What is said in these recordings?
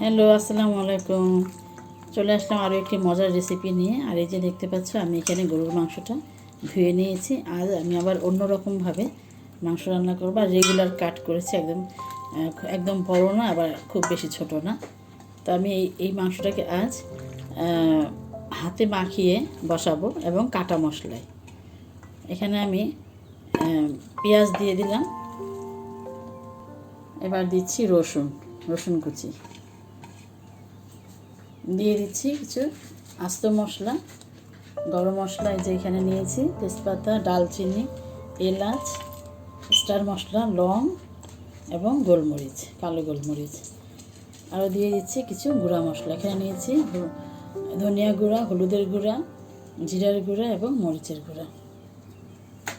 Hello, আসসালামু আলাইকুম। চলে আসলাম আরও একটি মজার রেসিপি নিয়ে। আর এই যে দেখতে পাচ্ছ, আমি এখানে গরুর মাংসটা ধুয়ে নিয়েছি। আর আমি আবার অন্যরকমভাবে মাংস রান্না করব। আর রেগুলার কাট করেছি, একদম একদম বড় না, আবার খুব বেশি ছোট না। তো আমি এই এই মাংসটাকে আজ হাতে মাখিয়ে বসাবো এবং কাটা মশলায়। এখানে আমি পেঁয়াজ দিয়ে দিলাম। এবার দিচ্ছি রসুন রসুন কুচি। দিয়ে দিচ্ছি কিছু আস্ত মশলা, গরম মশলা এই যে এখানে নিয়েছি, তেজপাতা, ডালচিনি, এলাচ, স্টার মশলা, লং এবং গোলমরিচ, কালো গোলমরিচ। আরও দিয়ে দিচ্ছি কিছু গুঁড়া মশলা। এখানে নিয়েছি ধনিয়া গুঁড়া, হলুদের গুঁড়া, জিরার গুঁড়া এবং মরিচের গুঁড়া।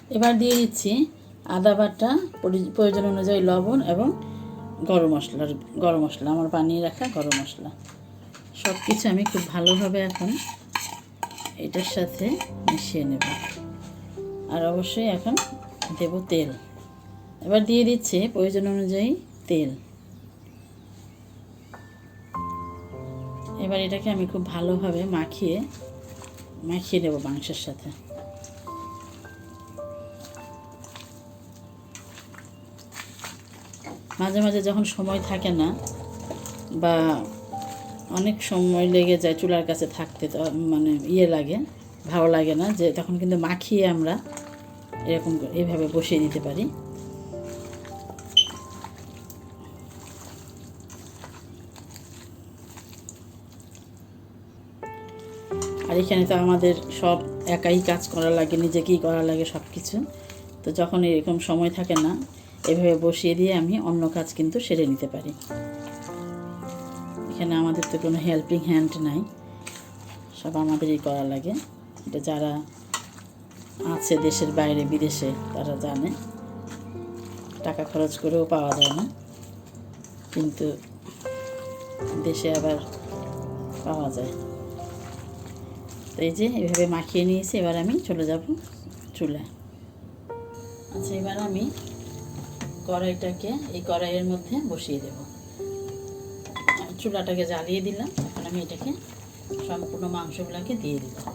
এবার দিয়ে দিচ্ছি আদা বাটা, পরি- প্রয়োজন অনুযায়ী লবণ এবং গরম মশলার, গরম মশলা, আমার বানিয়ে রাখা গরম মশলা। সব কিছু আমি খুব ভালোভাবে এখন এটার সাথে মিশিয়ে নেব। আর অবশ্যই এখন দেব তেল। এবার দিয়ে দিচ্ছে প্রয়োজন অনুযায়ী তেল। এবার এটাকে আমি খুব ভালোভাবে মাখিয়ে মাখিয়ে নেব মাংসের সাথে। মাঝে মাঝে যখন সময় থাকে না বা অনেক সময় লেগে যায় চুলার কাছে থাকতে মানে ইয়ে লাগে, ভালো লাগে না, যে তখন কিন্তু মাখিয়ে আমরা এরকম এইভাবে বসিয়ে দিতে পারি। আর এখানে তো আমাদের সব একাই কাজ করা লাগে, নিজেকেই করা লাগে সব কিছু তো যখন এরকম সময় থাকে না, এভাবে বসিয়ে দিয়ে আমি অন্য কাজ কিন্তু সেরে নিতে পারি। এখানে আমাদের তো কোনো হেল্পিং হ্যান্ড নাই। সব আমাদেরই করা লাগে। এটা যারা আছে দেশের বাইরে, বিদেশে, তারা জানে। টাকা খরচ করেও পাওয়া যায় না। কিন্তু দেশে আবার পাওয়া যায়। তো এই যে, এভাবে মাখিয়ে নিয়েছি। এবার আমি চলে যাব চুলায়। আচ্ছা এবার আমি কড়াইটাকে, এই কড়াইয়ের মধ্যে বসিয়ে দেব। চুলাটাকে জ্বালিয়ে দিলাম। এখন আমি এটাকে সম্পূর্ণ মাংসগুলোকে দিয়ে দিলাম।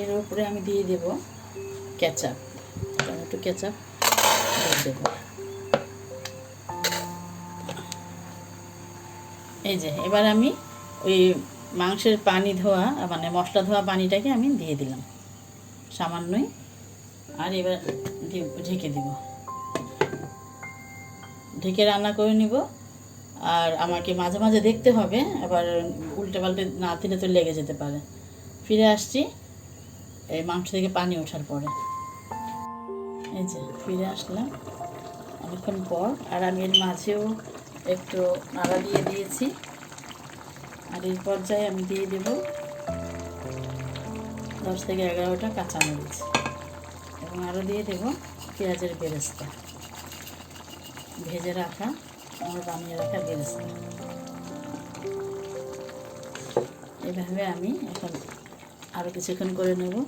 এর উপরে আমি দিয়ে দেব কেচাপ। টমেটো কেচাপ দেব। এই যে, এবার আমি ওই মাংসের পানি ধোয়া মানে মশলা ধোয়া পানিটাকে আমি দিয়ে দিলাম। সামান্যই। আর এবার ঢেকে দিব। ঢেকে রান্না করে নিব। আর আমাকে মাঝে মাঝে দেখতে হবে, আবার উল্টে পাল্টে না দিলে তো লেগে যেতে পারে। ফিরে আসছি এই মাংস থেকে পানি ওঠার পরে। এই যে, ফিরে আসলাম। অনেকক্ষণ পর। আর আমি এর মাঝেও একটু নাড়া দিয়ে দিয়েছি। আর এই পর্যায়ে আমি দিয়ে দেব দশ থেকে এগারোটা কাঁচামরিচ এবং আরও দিয়ে দেব পেঁয়াজের বেরেস্তা। ভেজে রাখা আমার বানিয়ে রাখা বেরেস্তা। এভাবে আমি এখন আরও কিছুক্ষণ করে নেব।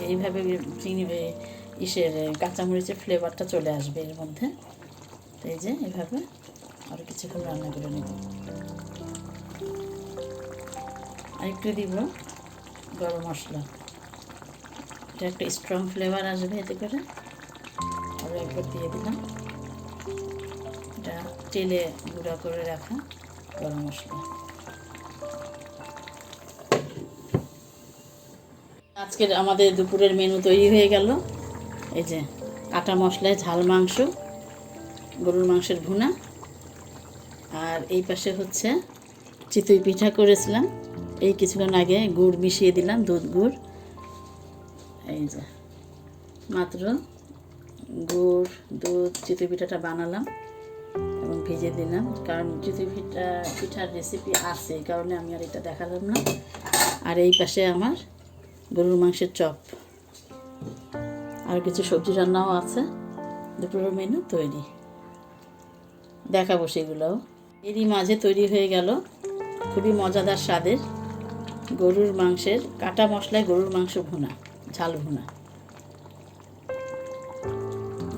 এইভাবে এ- ইসের কাঁচামরিচের ফ্লেভারটা চলে আসবে এর মধ্যে। তো এই যে, এভাবে আরও কিছুক্ষণ রান্না করে নেব। আর একটু দিব গরম মশলা। এটা একটা স্ট্রং ফ্লেভার আসবে এতে করে। আরও একবার দিয়ে দিলাম। এটা তেলে গুঁড়া করে রাখা গরম মশলা। আজকের আমাদের দুপুরের মেনু তৈরি হয়ে গেল। এই যে, আটা মশলায় ঝাল মাংস। গরুর মাংসের ভুনা। আর এই পাশে হচ্ছে চিতই পিঠা করেছিলাম। এই কিছুক্ষণ আগে গুড় মিশিয়ে দিলাম, দুধ গুড়। এই যে, মাত্র গুড়, দুধ, চিতই পিঠাটা বানালাম এবং ভেজে দিলাম। কারণ চিতই পিঠা, পিঠার রেসিপি আছে, এই কারণে আমি আর এটা দেখালাম না। আর এই পাশে আমার গরুর মাংসের চপ। আর কিছু সবজি রান্নাও আছে। দুপুরের মেনু তৈরি। দেখাবো সেগুলোও এরই মাঝে তৈরি হয়ে গেল খুবই মজাদার স্বাদের গরুর মাংসের কাটা মশলায় গরুর মাংস ভুনা, ঝাল ভুনা।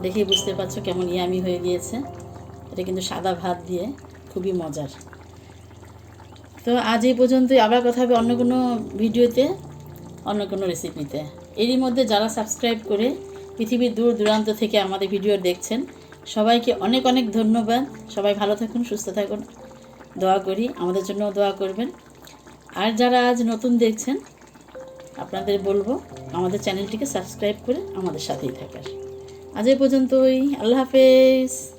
দেখে বুঝতে পারছ কেমন ইয়ামি হয়ে গিয়েছে। এটা কিন্তু সাদা ভাত দিয়ে খুবই মজার। তো আজ এই পর্যন্তই। আবার কথা হবে অন্য কোনো ভিডিওতে, অন্য কোনো রেসিপিতে এরই মধ্যে যারা সাবস্ক্রাইব করে পৃথিবীর দূর দূরান্ত থেকে আমাদের ভিডিও দেখছেন সবাইকে অনেক অনেক ধন্যবাদ। সবাই ভালো থাকুন, সুস্থ থাকুন। দোয়া করি, আমাদের জন্য দোয়া করবেন। আর যারা আজ নতুন দেখছেন, আপনাদের বলব, আমাদের চ্যানেলটিকে সাবস্ক্রাইব করে আমাদের সাথেই থাকার। আজ এই পর্যন্তই। আল্লাহ হাফেজ।